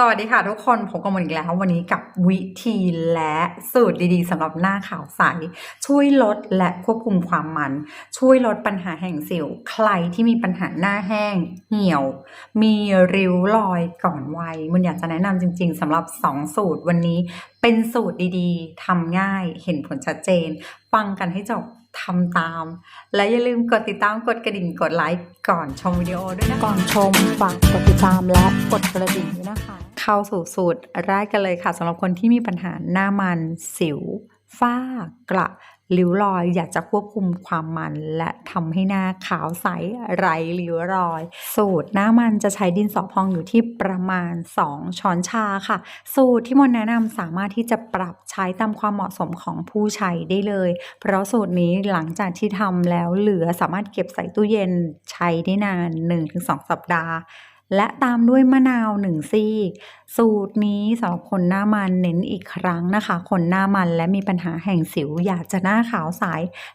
สวัสดีค่ะทุกคนพบกันอีกแล้ววันนี้กับวิธีและสูตรดีๆสำหรับหน้าขาวใส ช่วยลดและควบคุมความมัน ช่วยลดปัญหาแห่งสิว ใครที่มีปัญหาหน้าแห้ง เหี่ยว มีริ้วรอยก่อนวัยมันอยากจะแนะนำจริง ๆสำหรับ 2 สูตรวันนี้เป็นสูตรดีๆทำง่ายเห็นผลชัดเจน ฟังกันให้จบทำตาม และอย่าลืมกดติดตามกดกระดิ่งกดไลค์ก่อนชมวิดีโอด้วยนะคะก่อนชมฝากกดติดตามและกดกระดิ่งด้วยนะคะ เข้าสู่สูตรแรกกันเลยค่ะสำหรับคนที่มีปัญหาหน้ามันสิว ฝ้ากระริ้วรอยอยากจะควบคุมความมันและทำให้หน้าขาวใสไร้ริ้วรอย สูตรหน้ามันจะใช้ดินสอพองอยู่ที่ประมาณ 2 ช้อนชาค่ะ สูตรที่มนแนะนำสามารถที่จะปรับใช้ตามความเหมาะสมของผู้ใช้ได้เลย เพราะสูตรนี้หลังจากที่ทำแล้วเหลือสามารถเก็บใส่ตู้เย็นใช้ได้นาน 1-2 สัปดาห์ และตามด้วยมะนาวหนึ่งซีก สูตรนี้สำหรับคนหน้ามันเน้นอีกครั้งนะคะ คนหน้ามันและมีปัญหาแห่งสิวอยากจะหน้าขาวใส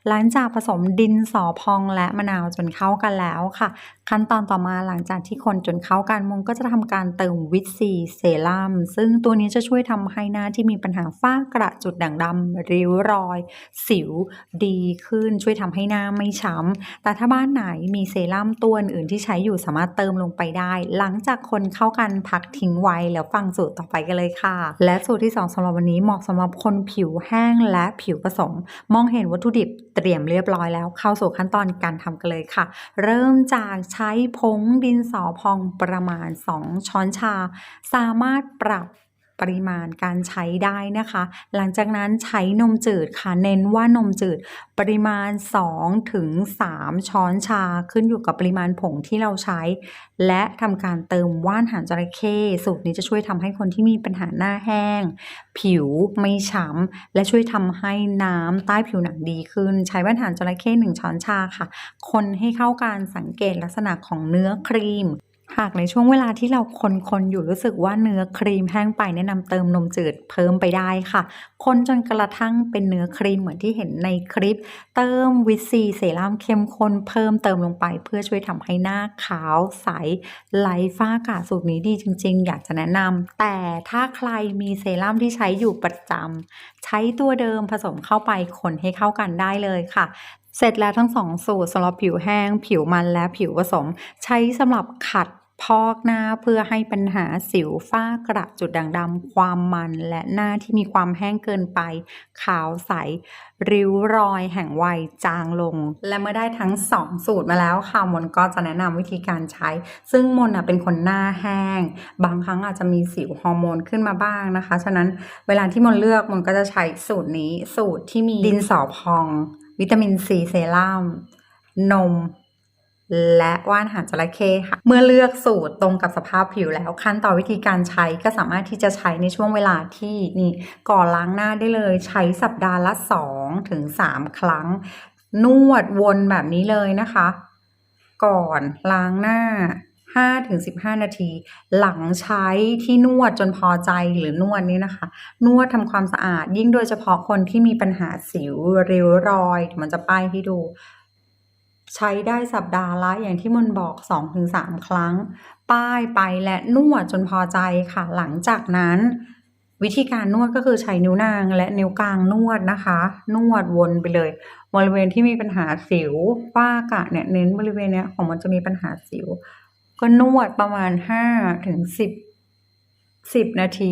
หลังจากผสมดินสอพองและมะนาวจนเข้ากันแล้วค่ะขั้นตอนต่อมาหลังจากที่คนจนเข้ากันมุงก็จะทำการเติมวิตซีเซรั่มซึ่งตัวนี้จะช่วยทำให้หน้าที่มีปัญหาฝ้ากระจุดด่างดำริ้วรอย สิวดีขึ้น ช่วยทำให้หน้าไม่ช้ำแต่ถ้าบ้านไหนมีเซรั่มตัวอื่นที่ใช้อยู่สามารถเติมลงไปได้ หลังจากคนเข้ากันพักทิ้งไว้แล้วฟังสูตรต่อไปกันเลยค่ะ และสูตรที่ 2สำหรับวันนี้เหมาะสำหรับคนผิวแห้งและผิวผสม มองเห็นวัตถุดิบเตรียมเรียบร้อยแล้วเข้าสู่ขั้นตอนการทำกันเลยค่ะ เริ่มจากใช้ผงดินสอพองประมาณ 2 ช้อนชา สามารถปรับ ปริมาณการใช้ได้นะคะ หลังจากนั้นใช้นมจืดค่ะ เน้นว่านมจืดปริมาณ 2 ถึง 3 ช้อนชาขึ้นอยู่กับปริมาณผงที่เราใช้ และทำการเติมว่านหางจระเข้สูตรนี้จะช่วยทำให้คนที่มีปัญหาหน้าแห้ง ผิวไม่ช้ำและช่วยทำให้น้ำใต้ผิวหนังดีขึ้น ใช้ว่านหางจระเข้หนึ่งช้อนชาค่ะ คนให้เข้ากันสังเกตลักษณะของเนื้อครีม หากในช่วงเวลาที่เราคนๆอยู่รู้สึกว่าเนื้อครีมแห้งไปแนะนำเติมนมจืดเพิ่มไปได้ค่ะ คนจนกระทั่งเป็นเนื้อครีมเหมือนที่เห็นในคลิป เติมวิตซีเซรั่มเข้มข้นเพิ่มเติมลงไป เพื่อช่วยทำให้หน้าขาวใสไร้ฝ้ากระสูตรนี้ดีจริง ๆ อยากจะแนะนำแต่ถ้าใครมีเซรั่มที่ใช้อยู่ประจำใช้ตัวเดิมผสมเข้าไปคนให้เข้ากันได้เลยค่ะ เสร็จแล้วทั้งสองสูตรสำหรับผิวแห้ง ผิวมันและผิวผสม ใช้สำหรับขัดพอกหน้าเพื่อให้ปัญหาสิวฝ้ากระจุดด่างดำความมัน และหน้าที่มีความแห้งเกินไป ขาวใส ริ้วรอยแห่งวัยจางลง และเมื่อได้ทั้ง 2 สูตรมาแล้วค่ะมนก็จะแนะนำวิธีการใช้ ซึ่งมนเป็นคนหน้าแห้ง บางครั้งอาจจะมีสิวฮอร์โมนขึ้นมาบ้างนะคะ ฉะนั้นเวลาที่มนเลือกมนก็จะใช้สูตรนี้สูตรที่มีดินสอพอง วิตามินซีเซรั่มนม และว่านหางจระเข้ค่ะ เมื่อเลือกสูตรตรงกับสภาพผิวแล้ว ขั้นตอนวิธีการใช้ก็สามารถที่จะใช้ในช่วงเวลาที่นี่ก่อนล้างหน้าได้เลยใช้สัปดาห์ละ2ถึง3ครั้ง นวดวนแบบนี้เลยนะคะ ก่อนล้างหน้า 5ถึง15 นาที หลังใช้ที่นวดจนพอใจหรือนวดนี้นะคะ นวดทำความสะอาดยิ่งโดยเฉพาะคนที่มีปัญหาสิวริ้วรอย มันจะป้ายให้ดู ใช้ได้สัปดาห์ละอย่างที่มนบอก 2-3 ครั้ง ป้ายไปและนวดจนพอใจค่ะ หลังจากนั้น วิธีการนวดก็คือใช้นิ้วนางและนิ้วกลางนวดนะคะ นวดวนไปเลยบริเวณที่มีปัญหาสิวฝ้ากระเนี่ยเน้นบริเวณเนี้ยของมันจะมีปัญหาสิว ก็นวดประมาณ5ถึง10 10นาที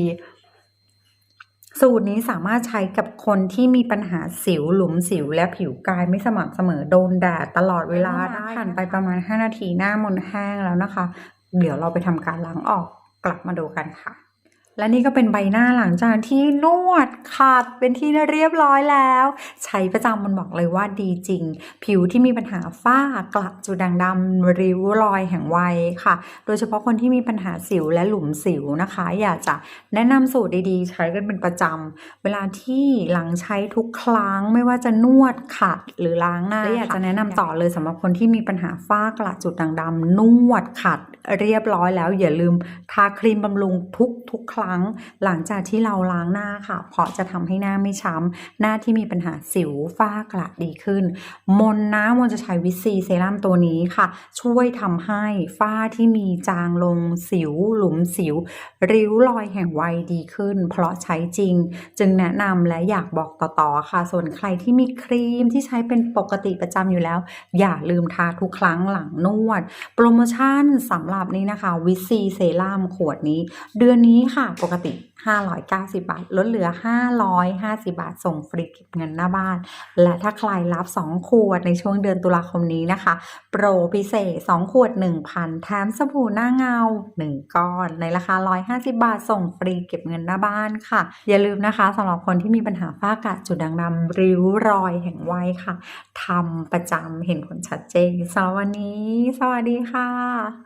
สูตรนี้สามารถใช้กับคนที่มีปัญหาสิวหลุมสิวและผิวกายไม่สม่ำเสมอโดนแดดตลอดเวลาได้ผ่านไปประมาณ5นาทีหน้ามนแห้งแล้วนะคะ เดี๋ยวเราไปทำการล้างออกกลับมาดูกันค่ะ และนี่ก็เป็นใบหน้าหลังจากที่นวดขัดเป็นที่เรียบร้อยแล้ว ใช้ประจำมันบอกเลยว่าดีจริง ผิวที่มีปัญหาฝ้ากระจุดด่างดำริ้วรอยแห่งวัยค่ะ โดยเฉพาะคนที่มีปัญหาสิวและหลุมสิวนะคะ อยากจะแนะนำสูตรดีๆ ใช้กันเป็นประจำเวลาที่หลังใช้ทุกครั้งไม่ว่าจะนวดขัดหรือล้างหน้าและอยากจะแนะนำต่อเลยสำหรับคนที่มีปัญหาฝ้ากระจุดด่างดำนวดขัดเรียบร้อยแล้วอย่าลืมทาครีมบำรุงทุกทุกๆครั้งหลังจากที่เราล้างหน้าค่ะ เพราะจะทำให้หน้าไม่ช้ำหน้าที่มีปัญหาสิวฝ้ากระดีขึ้น มนนะมนจะใช้วิตซีเซรั่มตัวนี้ค่ะ ช่วยทำให้ฝ้าที่มีจางลงสิว หลุมสิว ริ้วรอยแห่งวัยดีขึ้น เพราะใช้จริง จึงแนะนำและอยากบอกต่อๆค่ะ ส่วนใครที่มีครีมที่ใช้เป็นปกติประจำอยู่แล้ว อย่าลืมทาทุกครั้งหลังนวด โปรโมชั่นสำหรับนี้นะคะวิซีเซรั่มขวดนี้ เดือนนี้ค่ะปกติ 590 บาท ลดเหลือ 550 บาท ส่งฟรีเก็บเงินหน้าบ้าน และถ้าใครรับ 2 ขวดในช่วงเดือนตุลาคมนี้นะคะ โปรพิเศษ 2 ขวด 1,000 แถมสบู่หน้าเงา 1 ก้อน ในราคา 150 บาท ส่งฟรีเก็บเงินหน้าบ้านค่ะ อย่าลืมนะคะสำหรับคนที่มีปัญหาฝ้ากระจุดด่างดำริ้วรอยแห่งวัยค่ะทำประจำเห็นผลชัดเจนสำหรับวันนี้ สวัสดีค่ะ